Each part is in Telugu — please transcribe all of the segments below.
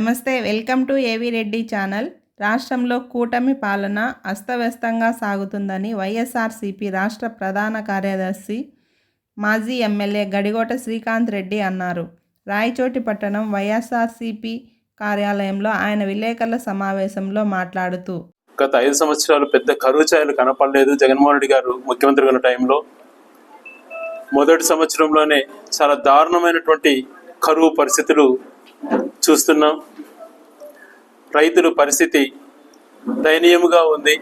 నమస్తే వెల్కమ్ టు ఏవి రెడ్డి ఛానల్. రాష్ట్రంలో కూటమి పాలన అస్తవ్యస్తంగా సాగుతుందని వైఎస్ఆర్సీపీ రాష్ట్ర ప్రధాన కార్యదర్శి మాజీ ఎమ్మెల్యే గడిగోట శ్రీకాంత్ రెడ్డి అన్నారు. రాయచోటి పట్టణం వైఎస్ఆర్సీపీ కార్యాలయంలో ఆయన విలేకరుల సమావేశంలో మాట్లాడుతూ గత ఐదు సంవత్సరాలు పెద్ద కరువు ఛాయలు కనపడలేదు జగన్మోహన్ రెడ్డి గారు ముఖ్యమంత్రి ఉన్న టైంలో. మొదటి సంవత్సరంలోనే చాలా దారుణమైనటువంటి కరువు పరిస్థితులు చూస్తున్నాం. రైతుల పరిస్థితి దయనీయముగా ఉంది.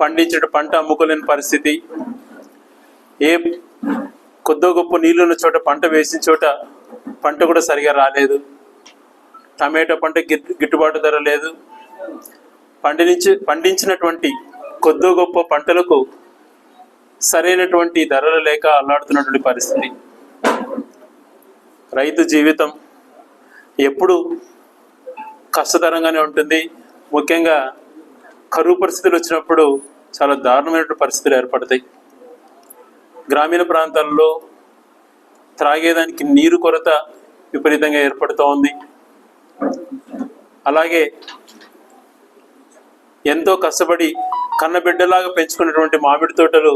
పండించిన పంట అమ్ముకోలేని పరిస్థితి. ఏ కొద్దో గొప్ప నీళ్ళున్న చోట పంట వేసిన చోట పంట కూడా సరిగా రాలేదు. టమాటో పంట గిట్టుబాటు ధర లేదు. పండించి పండించినటువంటి కొద్దో గొప్ప పంటలకు సరైనటువంటి ధరలు లేక అల్లాడుతున్నటువంటి పరిస్థితి. రైతు జీవితం ఎప్పుడు కష్టతరంగానే ఉంటుంది. ముఖ్యంగా కరువు పరిస్థితులు వచ్చినప్పుడు చాలా దారుణమైనటువంటి పరిస్థితులు ఏర్పడతాయి. గ్రామీణ ప్రాంతాల్లో త్రాగేదానికి నీరు కొరత విపరీతంగా ఏర్పడుతూ ఉంది. అలాగే ఎంతో కష్టపడి కన్నబిడ్డలాగా పెంచుకున్నటువంటి మామిడి తోటలు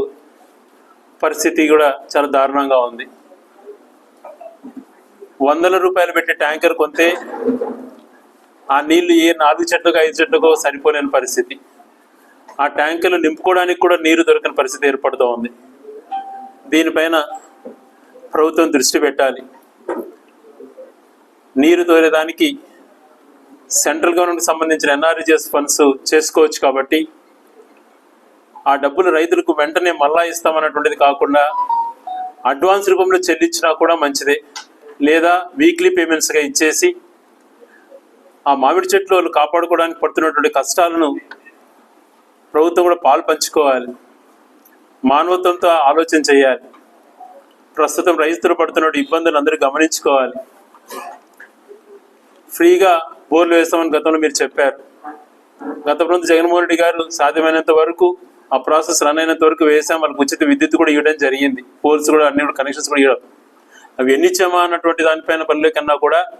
పరిస్థితి కూడా చాలా దారుణంగా ఉంది. వందల రూపాయలు పెట్టి ట్యాంకర్ కొంతే ఆ నీళ్ళు ఏ నాలుగు చెట్లకు ఐదు చెట్లకో సరిపోలేని పరిస్థితి. ఆ ట్యాంకులు నింపుకోవడానికి కూడా నీరు దొరకని పరిస్థితి ఏర్పడుతూ ఉంది. దీనిపైన ప్రభుత్వం దృష్టి పెట్టాలి. నీరు తోలేదానికి సెంట్రల్ గవర్నమెంట్ సంబంధించిన ఎన్ఆర్జిఎస్ ఫండ్స్ చేసుకోవచ్చు కాబట్టి ఆ డబ్బులు రైతులకు వెంటనే మళ్ళా ఇస్తామన్నటువంటిది కాకుండా అడ్వాన్స్ రూపంలో చెల్లించినా కూడా మంచిదే. లేదా వీక్లీ పేమెంట్స్గా ఇచ్చేసి ఆ మామిడి చెట్లు వాళ్ళు కాపాడుకోవడానికి పడుతున్నటువంటి కష్టాలను ప్రభుత్వం కూడా పాలు పంచుకోవాలి. మానవత్వంతో ఆలోచన చేయాలి. ప్రస్తుతం రైతులు పడుతున్న ఇబ్బందులు అందరూ గమనించుకోవాలి. ఫ్రీగా బోర్లు వేస్తామని గతంలో మీరు చెప్పారు. గత ప్రభుత్వం జగన్మోహన్ రెడ్డి గారు సాధ్యమైనంత వరకు ఆ ప్రాసెస్ రన్ అయినంత వరకు వేసాం. వాళ్ళకి ఉచిత విద్యుత్ కూడా ఇవ్వడం జరిగింది. పోల్స్ కూడా అన్ని కూడా కనెక్షన్స్ కూడా ఇవ్వడం. అవి ఎన్ని ఇచ్చామా అన్నటువంటి దానిపైన పనులే కన్నా కూడా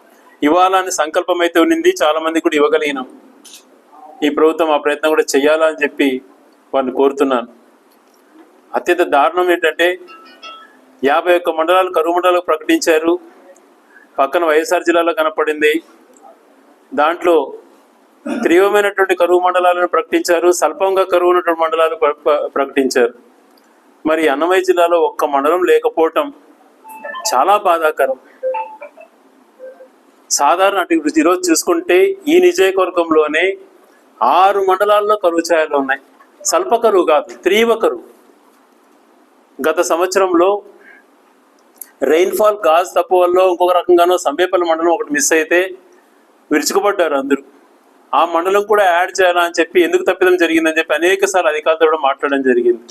ఇవ్వాలని సంకల్పం అయితే ఉన్నింది. చాలా మంది కూడా ఇవ్వగలిగినాం. ఈ ప్రభుత్వం ఆ ప్రయత్నం కూడా చేయాలని చెప్పి వారిని కోరుతున్నాను. అత్యంత దారుణం ఏంటంటే యాభై ఒక్క మండలాలు కరువు మండలాలు ప్రకటించారు. పక్కన వైఎస్ఆర్ జిల్లాలో కనపడింది. దాంట్లో తీవ్రమైనటువంటి కరువు మండలాలను ప్రకటించారు. స్వల్పంగా కరువు ఉన్నటువంటి మండలాలు ప్రకటించారు. మరి అన్నమయ్య జిల్లాలో ఒక్క మండలం లేకపోవటం చాలా బాధాకరం. సాధారణ అటు ఈరోజు చూసుకుంటే ఈ నియోజకవర్గంలోనే ఆరు మండలాల్లో కరువు ఛాయలు ఉన్నాయి. స్వల్ప కరువు కాదు తీవ్ర కరువు. గత సంవత్సరంలో రెయిన్ఫాల్ గాజ్ తప్పు వల్ల ఇంకొక రకంగానో సంబేపల్లి మండలం ఒకటి మిస్ అయితే విరుచుకుపడ్డారు అందరూ. ఆ మండలం కూడా యాడ్ చేయాలని అని చెప్పి ఎందుకు తప్పిదం జరిగిందని చెప్పి అనేక సార్లు అధికారులతో కూడా మాట్లాడడం జరిగింది.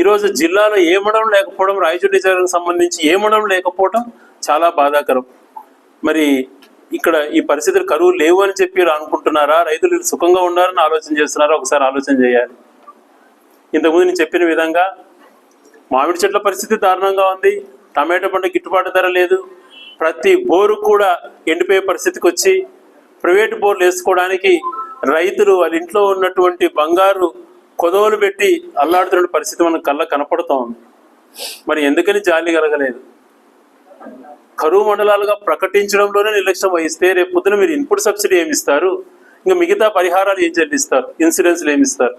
ఈరోజు జిల్లాలో ఏ మండలం లేకపోవడం రాయచూరి జిల్లాకు సంబంధించి ఏ మండలం లేకపోవడం చాలా బాధాకరం. మరి ఇక్కడ ఈ పరిస్థితులు కరువు లేవు అని చెప్పి అనుకుంటున్నారా? రైతులు సుఖంగా ఉన్నారని ఆలోచన చేస్తున్నారా? ఒకసారి ఆలోచన చేయాలి. ఇంతకుముందు నేను చెప్పిన విధంగా మామిడి చెట్ల పరిస్థితి దారుణంగా ఉంది. టమాటో పంట గిట్టుబాటు ధర లేదు. ప్రతి బోరు కూడా ఎండిపోయే పరిస్థితికి వచ్చి ప్రైవేట్ బోర్లు వేసుకోవడానికి రైతులు వాళ్ళ ఇంట్లో ఉన్నటువంటి బంగారు కొదవలు పెట్టి అల్లాడుతున్న పరిస్థితి మనకు కళ్ళ కనపడుతోంది. మరి ఎందుకని జాలి కలగలేదు? కరువు మండలాలుగా ప్రకటించడంలోనే నిర్లక్ష్యం వహిస్తే రేపు పొద్దున మీరు ఇన్పుట్ సబ్సిడీ ఏమి ఇస్తారు? ఇంకా మిగతా పరిహారాలు ఏం చెల్లిస్తారు? ఇన్సూరెన్స్లు ఏమి ఇస్తారు?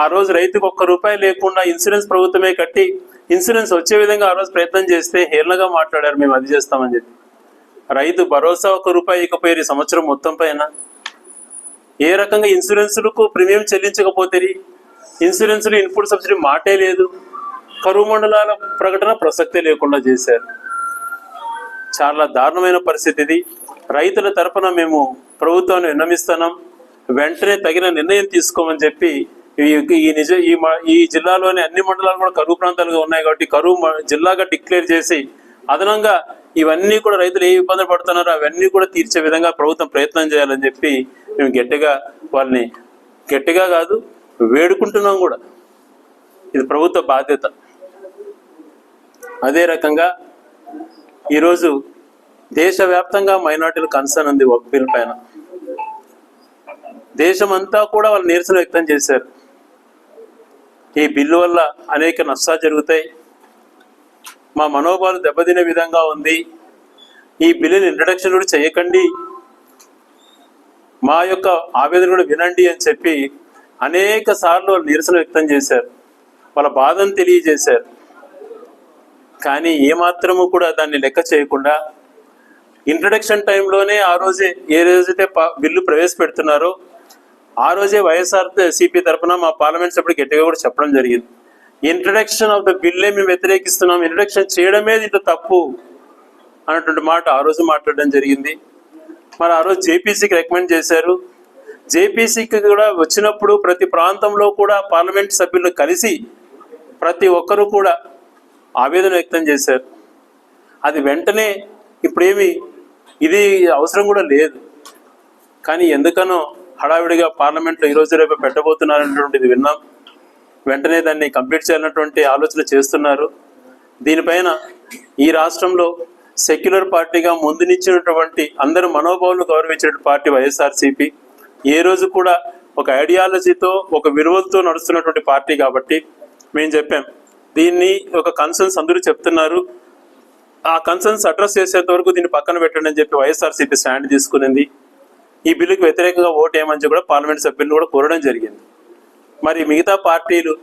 ఆ రోజు రైతుకు ఒక్క రూపాయి లేకుండా ఇన్సూరెన్స్ ప్రభుత్వమే కట్టి ఇన్సూరెన్స్ వచ్చే విధంగా ఆ రోజు ప్రయత్నం చేస్తే హేళనగా మాట్లాడారు మేము అది చేస్తామని చెప్పి. రైతు భరోసా ఒక రూపాయి ఇకపోయారు ఈ సంవత్సరం మొత్తం పైన. ఏ రకంగా ఇన్సూరెన్స్లకు ప్రీమియం చెల్లించకపోతే ఇన్సూరెన్స్లు ఇన్పుట్ సబ్సిడీ మాటే లేదు. కరువు మండలాల ప్రకటన ప్రసక్తే లేకుండా చేశారు. చాలా దారుణమైన పరిస్థితి ఇది. రైతుల తరపున మేము ప్రభుత్వాన్ని విన్నమిస్తున్నాం వెంటనే తగిన నిర్ణయం తీసుకోమని చెప్పి ఈ ఈ నిజ ఈ మ- ఈ జిల్లాలోని అన్ని మండలాలు కూడా కరువు ప్రాంతాలుగా ఉన్నాయి కాబట్టి కరువు మ- జిల్లాగా డిక్లేర్ చేసి అదనంగా ఇవన్నీ కూడా రైతులు ఏ ఇబ్బందులు పడుతున్నారో అవన్నీ కూడా తీర్చే విధంగా ప్రభుత్వం ప్రయత్నం చేయాలని చెప్పి మేము గట్టిగా వాళ్ళని గట్టిగా కాదు వేడుకుంటున్నాం కూడా. ఇది ప్రభుత్వ బాధ్యత. అదే రకంగా ఈరోజు దేశవ్యాప్తంగా మైనార్టీలు కన్సర్న్ ఉంది ఒక బిల్ పైన. దేశమంతా కూడా వాళ్ళు నిరసన వ్యక్తం చేశారు. ఈ బిల్లు వల్ల అనేక నష్టాలు జరుగుతాయి. మా మనోభావాలు దెబ్బతినే విధంగా ఉంది. ఈ బిల్లుని ఇంట్రడక్షన్ కూడా చేయకండి. మా యొక్క ఆవేదన కూడా వినండి అని చెప్పి అనేక సార్లు వాళ్ళు నిరసన వ్యక్తం చేశారు. వాళ్ళ బాధను తెలియజేశారు. కానీ ఏమాత్రము కూడా దాన్ని లెక్క చేయకుండా ఇంట్రడక్షన్ టైంలోనే ఆ రోజే ఏ రోజైతే ప- బిల్లు ప్రవేశపెడుతున్నారో ఆ రోజే వైఎస్ఆర్ సిపి తరఫున మా పార్లమెంట్ సభ్యుడు గట్టిగా కూడా చెప్పడం జరిగింది. ఇంట్రడక్షన్ ఆఫ్ ద బిల్లే మేము వ్యతిరేకిస్తున్నాం. ఇంట్రడక్షన్ చేయడమే దీంట్లో తప్పు అన్నటువంటి మాట ఆ రోజు మాట్లాడడం జరిగింది. మరి ఆ రోజు జేపీసీకి రికమెండ్ చేశారు. జేపీసీకి కూడా వచ్చినప్పుడు ప్రతి ప్రాంతంలో కూడా పార్లమెంట్ సభ్యులు కలిసి ప్రతి ఒక్కరూ కూడా ఆవేదన వ్యక్తం చేశారు. అది వెంటనే ఇప్పుడేమి ఇది అవసరం కూడా లేదు. కానీ ఎందుకనో హడావిడిగా పార్లమెంట్లో ఈరోజు రేపు పెట్టబోతున్నారనేటువంటిది విన్నాం. వెంటనే దాన్ని కంప్లీట్ చేయాలన్నటువంటి ఆలోచన చేస్తున్నారు. దీనిపైన ఈ రాష్ట్రంలో సెక్యులర్ పార్టీగా ముందునిచ్చినటువంటి అందరి మనోభావాలను గౌరవించిన పార్టీ వైఎస్ఆర్సీపీ. ఏ రోజు కూడా ఒక ఐడియాలజీతో ఒక విలువలతో నడుస్తున్నటువంటి పార్టీ కాబట్టి మేము చెప్పాం. దీన్ని ఒక కన్సర్న్స్ అందరూ చెప్తున్నారు. ఆ కన్సర్న్స్ అడ్రస్ చేసేంత వరకు దీన్ని పక్కన పెట్టండి అని చెప్పి వైఎస్ఆర్సీపీ స్టాండ్ తీసుకునింది. ఈ బిల్లుకు వ్యతిరేకంగా ఓటు వేయమని కూడా పార్లమెంట్ సభ్యులను కూడా కోరడం జరిగింది. మరి మిగతా పార్టీలు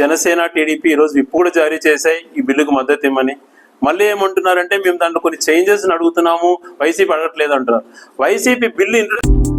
జనసేన టీడీపీ ఈరోజు విప్పు కూడా జారీ చేశాయి. ఈ బిల్లుకు మద్దతు ఇమ్మని మళ్ళీ ఏమంటున్నారంటే మేము దాంట్లో కొన్ని చేంజెస్ అడుగుతున్నాము. వైసీపీ అడగట్లేదు అంటారు వైసీపీ బిల్లు ఇంట్రెస్ట్